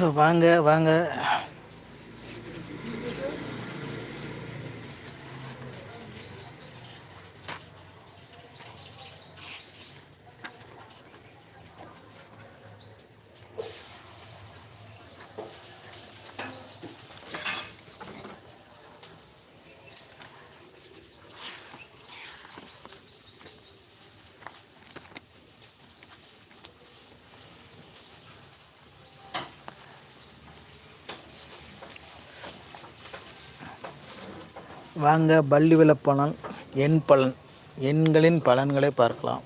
வாங்க வாங்க. வாங்க பள்ளி விழப்பலன் எண் பலன் எண்களின் பலன்களை பார்க்கலாம்.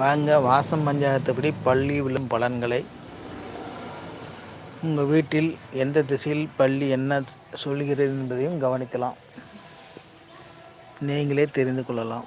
வாங்க வாசம் பஞ்சாயத்துப்படி பள்ளி விழும் பலன்களை உங்கள் வீட்டில் எந்த திசையில் பள்ளி என்ன சொல்கிறது என்பதையும் கவனிக்கலாம். நீங்களே தெரிந்து கொள்ளலாம்.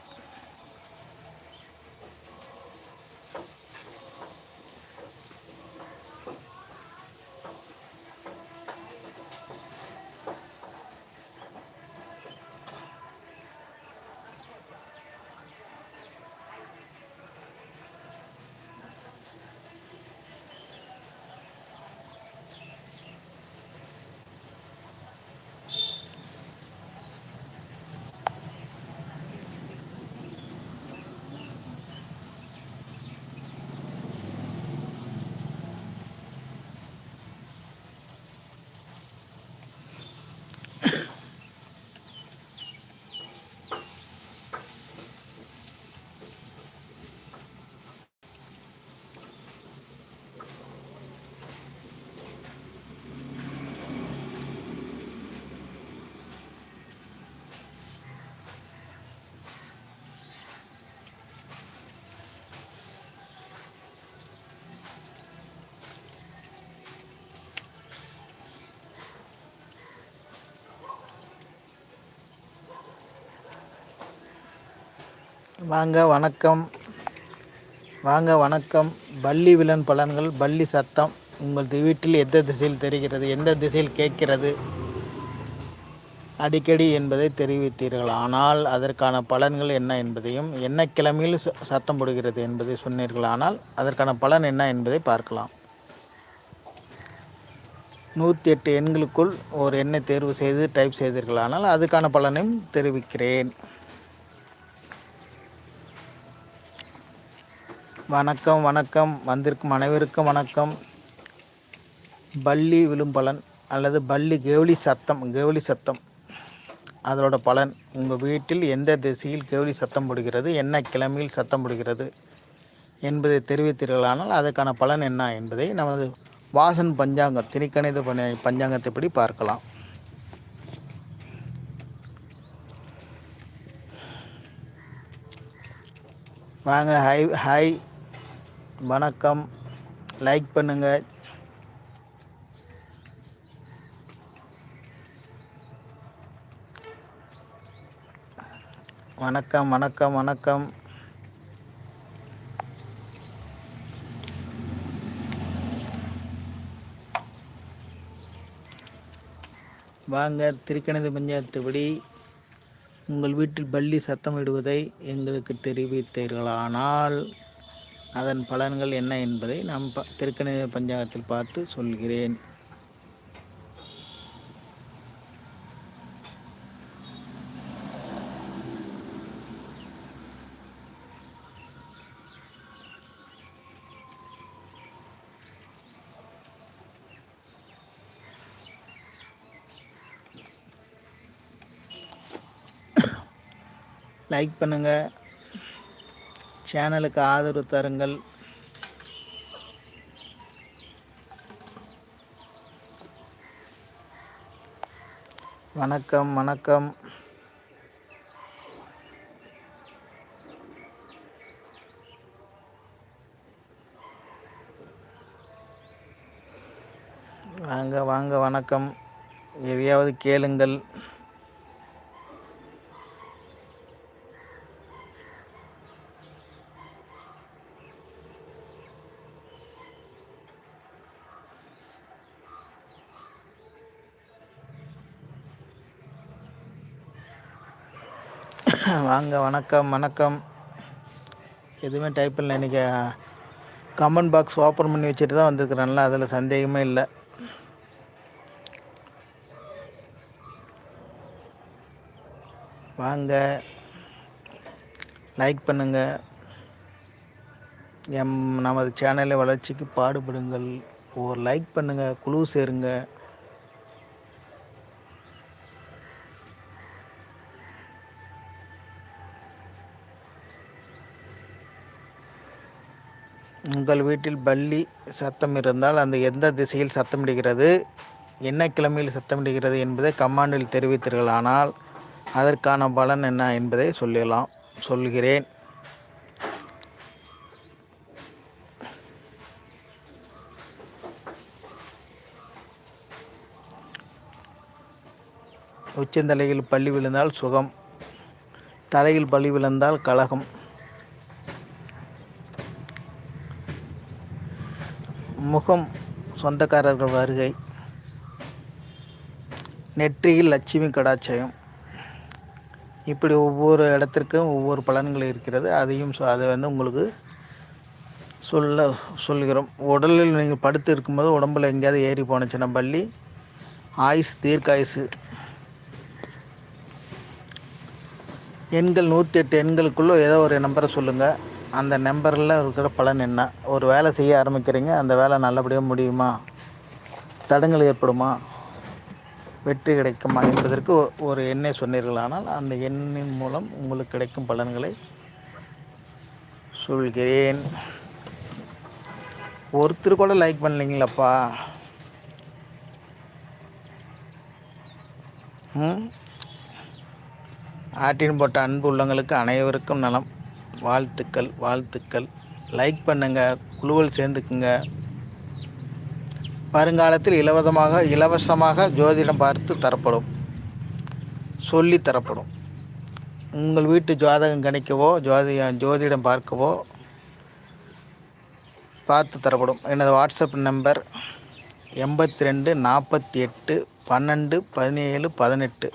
வாங்க வணக்கம். வாங்க வணக்கம். பள்ளி விலன் பலன்கள் பள்ளி சத்தம். உங்கள் வீட்டில் எந்த திசையில் தெரிகிறது எந்த திசையில் கேட்கிறது? அடிக்கடி என்பதை தெரிவித்தீர்கள். ஆனால் அதற்கான பலன்கள் என்ன என்பதையும் என்ன கிழமையில் சத்தம் போடுகிறது என்பதை சொன்னீர்கள். ஆனால் அதற்கான பலன் என்ன என்பதை பார்க்கலாம். நூற்றி எட்டு எண்களுக்குள் ஒரு எண்ணை தேர்வு செய்து டைப் செய்தீர்கள். ஆனால் அதுக்கான பலனையும் தெரிவிக்கிறேன். வணக்கம் வணக்கம். வந்திருக்கும் அனைவருக்கும் வணக்கம். பள்ளி விழும் பலன் அல்லது பள்ளி கேவலி சத்தம் கேவலி சத்தம். அதோட பலன் உங்கள் வீட்டில் எந்த திசையில் கெவலி சத்தம் போடுகிறது என்ன கிழமையில் சத்தம் போடுகிறது என்பதை தெரிவித்தீர்களானால் அதற்கான பலன் என்ன என்பதை நமது வாசன் பஞ்சாங்கம் திணிக்கணித பஞ்சாங்கத்தைப்படி பார்க்கலாம். வாங்க ஹை ஹாய் வணக்கம். லைக் பண்ணுங்கள் வணக்கம் வணக்கம் வணக்கம். வாங்க திருக்கணித பஞ்சாயத்துப்படி உங்கள் வீட்டில் பள்ளி சத்தம் விடுவதை எங்களுக்கு தெரிவித்தீர்களானால் அதன் பலன்கள் என்ன என்பதை நாம் ப திருக்கணித பஞ்சாங்கத்தில் பார்த்து சொல்கிறேன். லைக் பண்ணுங்கள் சேனலுக்கு ஆதரவு தருங்கள். வணக்கம் வணக்கம். வாங்க வாங்க வணக்கம். எதையாவது கேளுங்கள். வாங்க வணக்கம் வணக்கம். எதுவுமே டைப் பண்ணல இன்றைக்கி கமெண்ட் பாக்ஸ் ஓப்பன் பண்ணி வச்சுட்டு தான் வந்திருக்கிறேன்ல. அதில் சந்தேகமே இல்லை. வாங்க. லைக் பண்ணுங்கள் எம் நமது சேனலை வளர்ச்சிக்கு பாடுபடுங்கள். ஒரு லைக் பண்ணுங்கள் குழு சேருங்க. உங்கள் வீட்டில் பள்ளி சத்தம் இருந்தால் அந்த எந்த திசையில் சத்தமிடுகிறது? என்ன கிழமையில் சத்தமிடுகிறது என்பதை கமாண்டில் தெரிவித்தீர்கள். ஆனால் அதற்கான பலன் என்ன என்பதை சொல்லலாம் சொல்கிறேன். உச்சந்தலையில் பள்ளி விழுந்தால் சுகம் தலையில் பள்ளி விழுந்தால் கழகம் முகம் சொந்தக்காரர்கள் வருகை. நெற்றியில் லட்சுமி கடாச்சயம் இப்படி ஒவ்வொரு இடத்திற்கும் ஒவ்வொரு பலன்கள் இருக்கிறது. அதையும் அதை வந்து உங்களுக்கு சொல்ல சொல்கிறோம். உடலில் நீங்கள் படுத்து இருக்கும்போது உடம்பில் எங்கேயாவது ஏறி போனச்சுன்னா பள்ளி ஆயுஸ் தீர்க்காயுசு. எண்கள் நூற்றி எட்டு எண்களுக்குள்ளே ஏதோ ஒரு நம்பரை சொல்லுங்கள் அந்த நம்பரில் இருக்கிற பலன் என்ன? ஒரு வேலை செய்ய ஆரம்பிக்கிறீங்க அந்த வேலை நல்லபடியாக முடியுமா? தடங்கள் ஏற்படுமா? வெற்றி கிடைக்குமா என்பதற்கு ஒரு எண்ணை சொன்னீர்களானால் அந்த எண்ணின் மூலம் உங்களுக்கு கிடைக்கும் பலன்களை சொல்கிறேன். ஒருத்தர் கூட லைக் பண்ணலைங்களப்பா? ஆட்டின் போட்ட அன்பு உள்ளங்களுக்கு அனைவருக்கும் நலம். வாழ்த்துக்கள் வாழ்த்துக்கள். லைக் பண்ணுங்கள் குழுவில் சேர்ந்துக்குங்க. வருங்காலத்தில் இலவசமாக இலவசமாக ஜோதிடம் பார்த்து தரப்படும். சொல்லி தரப்படும். உங்கள் வீட்டு ஜாதகம் கணிக்கவோ ஜோதி ஜோதிடம் பார்க்கவோ பார்த்து தரப்படும். எனது வாட்ஸ்அப் நம்பர் எண்பத்தி ரெண்டு நாற்பத்தி எட்டு பன்னெண்டு பதினேழு பதினெட்டு.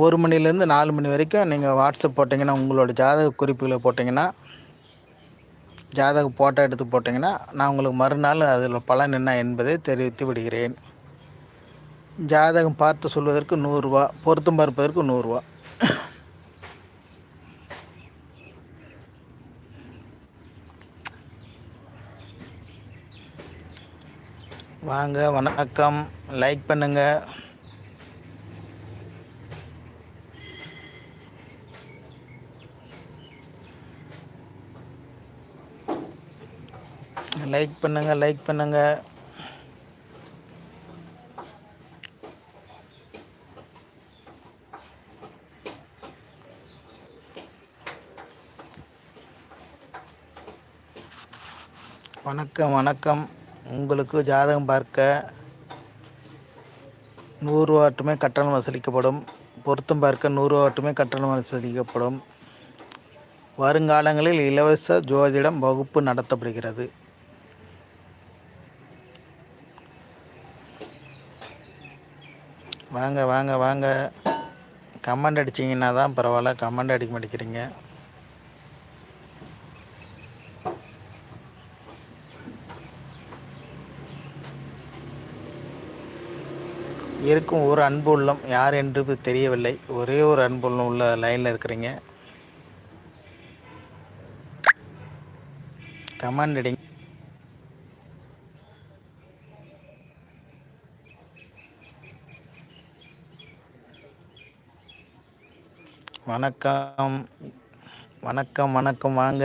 ஒரு மணிலேருந்து நாலு மணி வரைக்கும் நீங்கள் வாட்ஸ்அப் போட்டிங்கன்னா உங்களோட ஜாதக குறிப்புகளை போட்டிங்கன்னா ஜாதக ஃபோட்டோ எடுத்து போட்டிங்கன்னா நான் உங்களுக்கு மறுநாள் அதில் பலன் என்ன என்பதை தெரிவித்து விடுகிறேன். ஜாதகம் பார்த்து சொல்வதற்கு நூறுரூவா பொருத்தம் பார்ப்பதற்கு நூறுரூவா. வாங்க வணக்கம். லைக் பண்ணுங்கள் லைக் பண்ணுங்கள் லைக் பண்ணுங்கள் வணக்கம் வணக்கம். உங்களுக்கு ஜாதகம் பார்க்க நூறு வாட்டுமே கட்டணம் வசூலிக்கப்படும். பொருத்தம் பார்க்க நூறு வாட்டுமே கட்டணம் வசூலிக்கப்படும். வருங்காலங்களில் இலவச ஜோதிடம் வகுப்பு நடத்தப்படுகிறது. வாங்க வாங்க வாங்க. கமெண்ட் அடிச்சிங்கன்னா தான் பரவாயில்ல. கமெண்ட் அடிக்க மாட்டேங்கிறீங்க. இருக்கும் ஒரு அன்பு உள்ளம். யார் என்று தெரியவில்லை. ஒரே ஒரு அன்பு உள்ளம் உள்ள லைனில் இருக்கிறீங்க. கமெண்ட் அடிங்க. வணக்கம். வணக்கம் வணக்கம் வாங்க.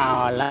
ஆலா